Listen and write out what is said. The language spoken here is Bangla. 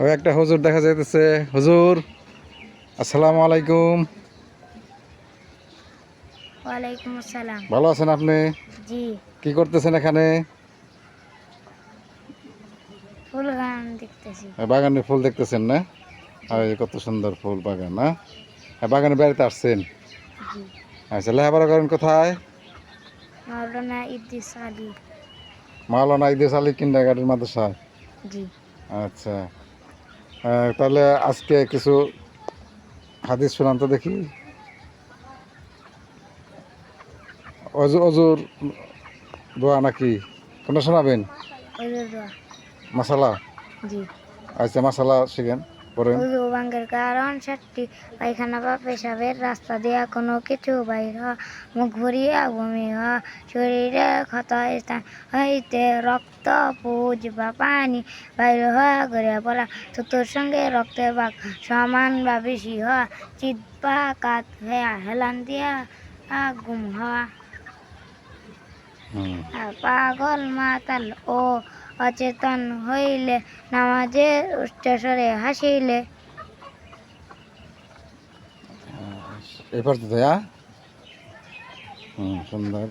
ওই একটা হুজুর দেখা যাইতেছে। হুজুর আসসালামু আলাইকুম। ওয়ালাইকুম আসসালাম। ভালো আছেন আপনি? জি। কি করতেছেন এখানে? ফুল গান দেখতেছি। বাগানে ফুল দেখতেছেন না? আর এই কত সুন্দর ফুল বাগান না? হ্যাঁ বাগানে বেড়াতে আসছেন? আচ্ছা লেখাপড়া করেন কোথায়? মাওলানা ইদ্রিস আলী। মাওলানা ইদেশ আলী কিন্ডার গার্ডেন মাদ্রাসায় জি। আচ্ছা। তাহলে আজকে কিছু হাদিস শুনান তো দেখি। অজু অজুর দোয়া নাকি? কোনটা শোনাবেন? মশালা আচ্ছা মশালা শিখেন। ওজু ভাঙ্গের কারণ সাতটি পায়খানা বা পেশাবের রাস্তা দিয়া কোনো কিছু বাইর মুখ ভরিয়া বমি হওয়া শরীরে ক্ষত স্থান হইতে রক্ত পুজ বা পানি বাইর হওয়া গড়িয়া পড়া। থুতুর সঙ্গে রক্তের বাঘ সমান বা বেশি হওয়া চিত বা কাত হইয়া হেলান দিয়া গুম হওয়া। পাগল মাতাল ও অচেতন হইলে নামাজে উচ্চস্বরে হাসিলে। এবার তো দয়া হুম সুন্দর।